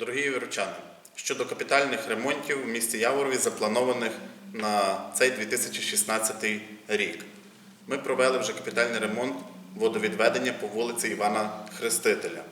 Дорогі віручани, щодо капітальних ремонтів в місті Яворові, запланованих на цей 2016 рік. Ми провели вже капітальний ремонт водовідведення по вулиці Івана Хрестителя.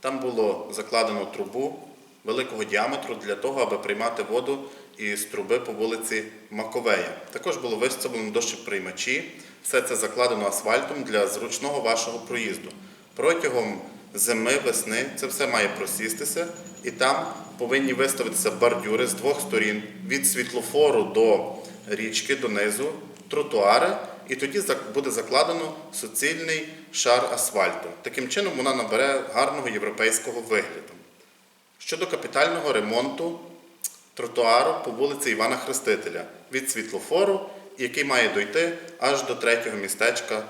Там було закладено трубу великого діаметру для того, аби приймати воду із труби по вулиці Маковея. Також було виставлено дощоприймачі. Все це закладено асфальтом для зручного вашого проїзду. Протягом зими, весни це все має просістися, і там повинні виставитися бордюри з двох сторін від світлофору до річки донизу, тротуари, і тоді буде закладено суцільний шар асфальту. Таким чином вона набере гарного європейського вигляду. Щодо капітального ремонту тротуару по вулиці Івана Хрестителя від світлофору, який має дойти аж до третього містечка.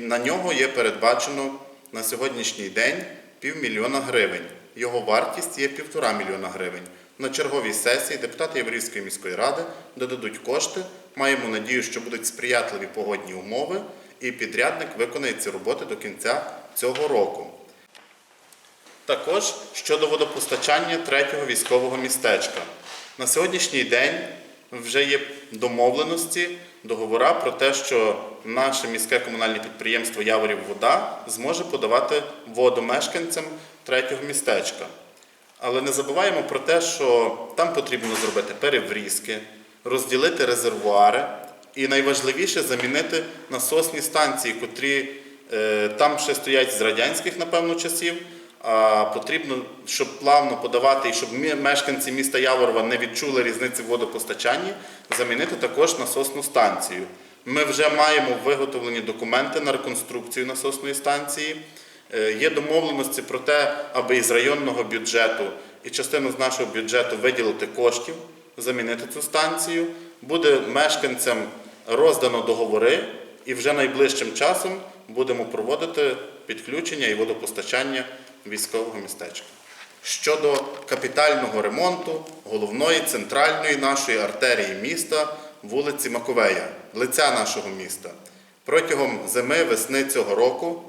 На нього є передбачено на сьогоднішній день півмільйона гривень. Його вартість є півтора мільйона гривень. На черговій сесії депутати Єврейської міської ради додадуть кошти. Маємо надію, що будуть сприятливі погодні умови, і підрядник виконає ці роботи до кінця цього року. Також щодо водопостачання третього військового містечка. На сьогоднішній день вже є домовленості, договора про те, що наше міське комунальне підприємство Яворів Вода зможе подавати воду мешканцям третього містечка. Але не забуваємо про те, що там потрібно зробити переврізки, розділити резервуари і найважливіше замінити насосні станції, котрі е, там ще стоять з радянських, напевно, часів. Потрібно, щоб плавно подавати і щоб мешканці міста Яворова не відчули різниці в водопостачанні, замінити також насосну станцію. Ми вже маємо виготовлені документи на реконструкцію насосної станції. Е, Є домовленості про те, аби із районного бюджету і частину з нашого бюджету виділити коштів, замінити цю станцію. Буде мешканцям роздано договори, і вже найближчим часом будемо проводити підключення і водопостачання військового містечка. Щодо капітального ремонту головної центральної нашої артерії міста вулиці Маковея, лиця нашого міста. Протягом зими весни цього року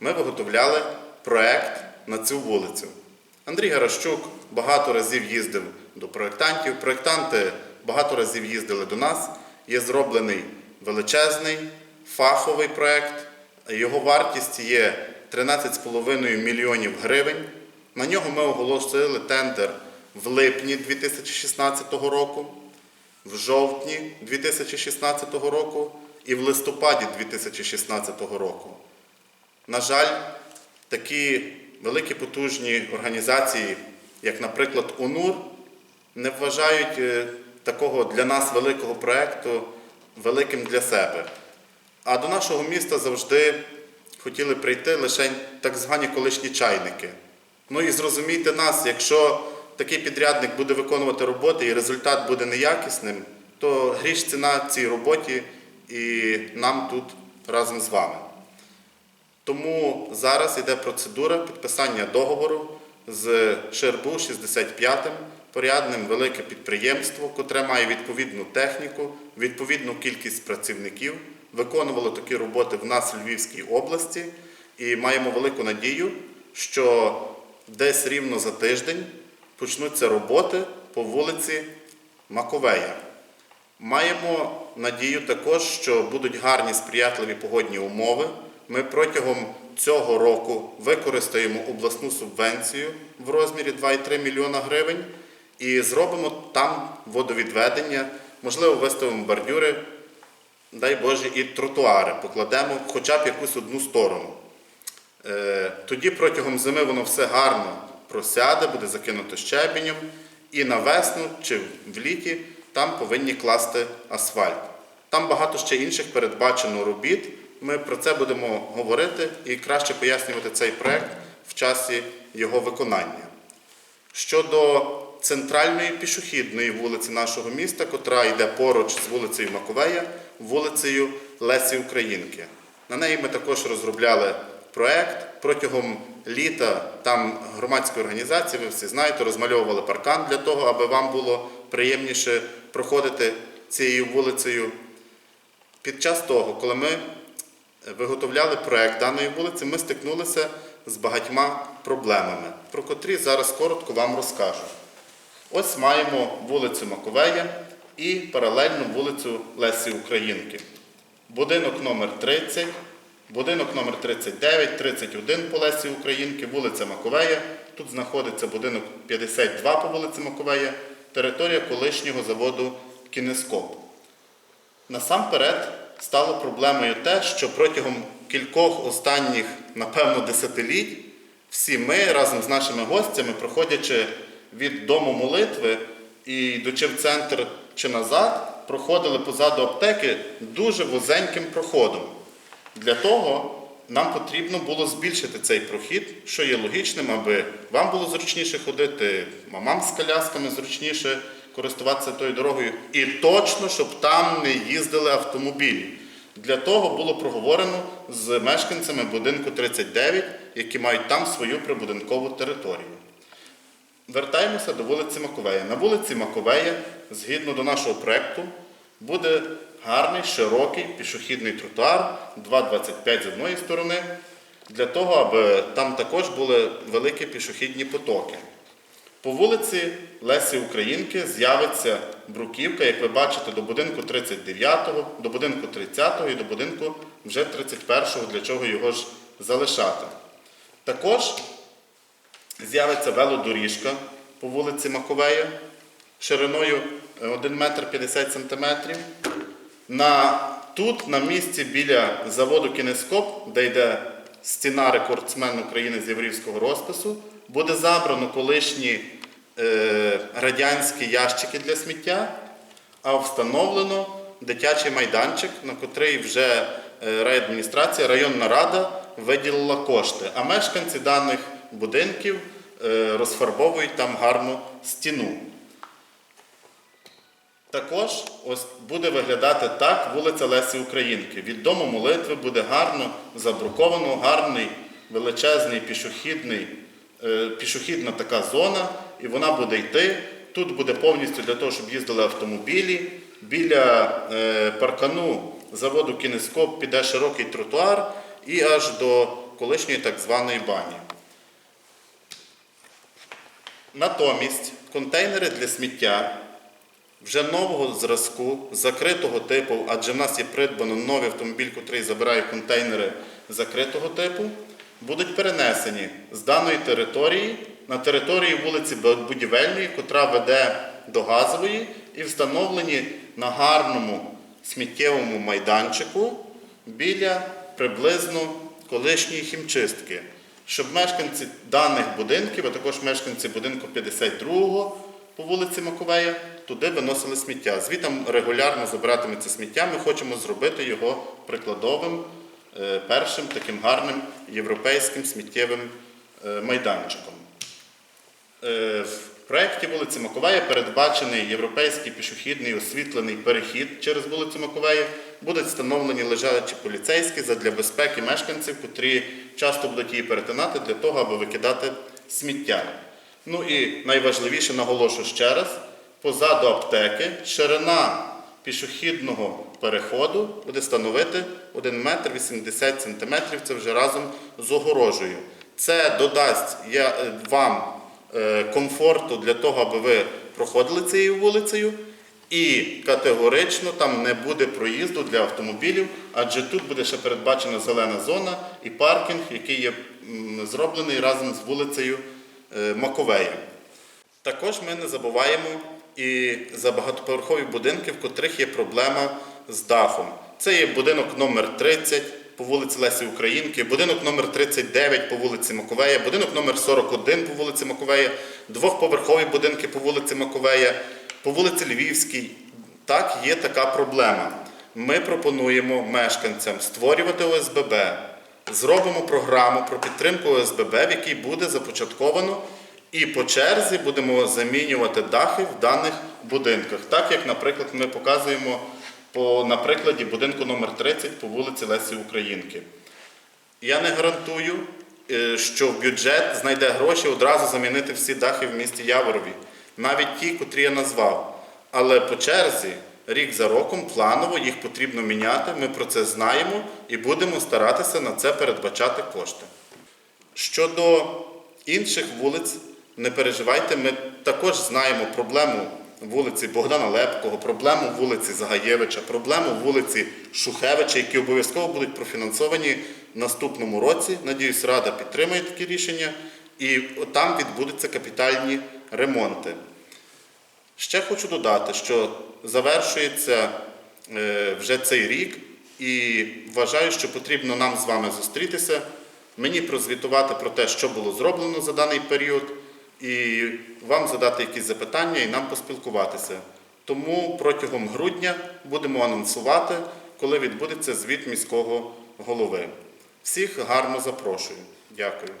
ми виготовляли проект на цю вулицю. Андрій Гаращук багато разів їздив до проєктантів. Проєктанти багато разів їздили до нас. Є зроблений величезний фаховий проект. Його вартість є 13,5 мільйонів гривень. На нього ми оголосили тендер в липні 2016 року, в жовтні 2016 року і в листопаді 2016 року. На жаль, такі великі потужні організації, як, наприклад, УНУР, не вважають е, такого для нас великого проєкту великим для себе. А до нашого міста завжди хотіли прийти лише так звані колишні чайники. Ну і зрозумійте нас, якщо такий підрядник буде виконувати роботи і результат буде неякісним, то гріш ціна цій роботі і нам тут разом з вами. Тому зараз йде процедура підписання договору з Шербу 65-м, порядним велике підприємство, котре має відповідну техніку, відповідну кількість працівників, виконувало такі роботи в нас в Львівській області і маємо велику надію, що десь рівно за тиждень почнуться роботи по вулиці Маковея. Маємо надію також, що будуть гарні сприятливі погодні умови. Ми протягом цього року використаємо обласну субвенцію в розмірі 2,3 мільйона гривень і зробимо там водовідведення, можливо, виставимо бордюри, дай Боже, і тротуари покладемо хоча б якусь одну сторону. Е, Тоді протягом зими воно все гарно просяде, буде закинуто щебенем, і на весну чи в літі там повинні класти асфальт. Там багато ще інших передбачено робіт. Ми про це будемо говорити і краще пояснювати цей проект в часі його виконання. Щодо центральної пішохідної вулиці нашого міста, котра йде поруч з вулицею Маковея, вулицею Лесі Українки. На неї ми також розробляли проект. Протягом літа там громадські організації, ви всі знаєте, розмальовували паркан для того, аби вам було приємніше проходити цією вулицею. Під час того, коли ми виготовляли проект даної вулиці, ми стикнулися з багатьма проблемами, про котрі зараз коротко вам розкажу. Ось маємо вулицю Маковея і паралельну вулицю Лесі Українки. Будинок номер 30, будинок номер 39, 31 по Лесі Українки, вулиця Маковея. Тут знаходиться будинок 52 по вулиці Маковея, територія колишнього заводу Кінескоп. Насамперед стало проблемою те, що протягом кількох останніх, напевно, десятиліть всі ми разом з нашими гостями, проходячи від дому молитви і йдучи в центр чи назад, проходили позаду аптеки дуже вузеньким проходом. Для того нам потрібно було збільшити цей прохід, що є логічним, аби вам було зручніше ходити, мамам з колясками зручніше користуватися тою дорогою, і точно, щоб там не їздили автомобілі. Для того було проговорено з мешканцями будинку 39, які мають там свою прибудинкову територію. Вертаємося до вулиці Маковея. На вулиці Маковея, згідно до нашого проєкту, буде гарний, широкий пішохідний тротуар 2,25 з одної сторони, для того, аби там також були великі пішохідні потоки. По вулиці Лесі Українки з'явиться бруківка, як ви бачите, до будинку 39-го, до будинку 30-го і до будинку вже 31-го, для чого його ж залишати. Також з'явиться велодоріжка по вулиці Маковея шириною е, 1 метр 50 сантиметрів. На, тут, на місці біля заводу Кінескоп, де йде стіна рекордсмен України з єврейського розпису, буде забрано колишні е, радянські ящики для сміття, а встановлено дитячий майданчик, на котрий вже е, райадміністрація, районна рада виділила кошти. А мешканці даних будинків е, розфарбовують там гарну стіну. Також ось буде виглядати так вулиця Лесі Українки. Від дому молитви буде гарно забруковано, гарний величезний пішохідний, е, пішохідна така зона, і вона буде йти. Тут буде повністю для того, щоб їздили автомобілі. Біля е, паркану заводу Кінескоп піде широкий тротуар і аж до колишньої так званої бані. Натомість контейнери для сміття вже нового зразку, закритого типу, адже в нас є придбано новий автомобіль, який забирає контейнери закритого типу, будуть перенесені з даної території на територію вулиці Будівельної, котра веде до газової, і встановлені на гарному сміттєвому майданчику біля приблизно колишньої хімчистки, щоб мешканці даних будинків, а також мешканці будинку 52 по вулиці Маковея, туди виносили сміття. Звітом регулярно забиратиметься сміття. Ми хочемо зробити його прикладовим, е, першим таким гарним європейським сміттєвим е, майданчиком. Е, В проєкті вулиці Маковея передбачений європейський пішохідний освітлений перехід через вулицю Маковея. Будуть встановлені лежачі поліцейські задля безпеки мешканців, котрі часто будуть її перетинати для того, аби викидати сміття. Ну і найважливіше наголошу ще раз: позаду аптеки ширина пішохідного переходу буде становити 1 метр 80 сантиметрів. Це вже разом з огорожею. Це додасть е, вам е, комфорту для того, аби ви проходили цією вулицею. І категорично там не буде проїзду для автомобілів, адже тут буде ще передбачена зелена зона і паркінг, який є зроблений разом з вулицею е, Маковея. Також ми не забуваємо і за багатоповерхові будинки, в котрих є проблема з дахом. Це є будинок номер 30 по вулиці Лесі Українки, будинок номер 39 по вулиці Маковея, будинок номер 41 по вулиці Маковея, двохповерхові будинки по вулиці Маковея, по вулиці Львівській. Так, є така проблема. Ми пропонуємо мешканцям створювати ОСББ, зробимо програму про підтримку ОСББ, в якій буде започатковано, і по черзі будемо замінювати дахи в даних будинках. Так як, наприклад, ми показуємо по, на прикладі будинку номер 30 по вулиці Лесі Українки. Я не гарантую, е, що бюджет знайде гроші одразу замінити всі дахи в місті Яворові, навіть ті, котрі я назвав. Але по черзі, рік за роком, планово їх потрібно міняти. Ми про це знаємо і будемо старатися на це передбачати кошти. Щодо інших вулиць, не переживайте, ми також знаємо проблему вулиці Богдана Лепкого, проблему вулиці Загаєвича, проблему вулиці Шухевича, які обов'язково будуть профінансовані в наступному році. Надіюсь, Рада підтримає такі рішення, і там відбудуться капітальні ремонти. Ще хочу додати, що завершується е, вже цей рік, і вважаю, що потрібно нам з вами зустрітися, мені прозвітувати про те, що було зроблено за даний період, і вам задати якісь запитання і нам поспілкуватися. Тому протягом грудня будемо анонсувати, коли відбудеться звіт міського голови. Всіх гарно запрошую. Дякую.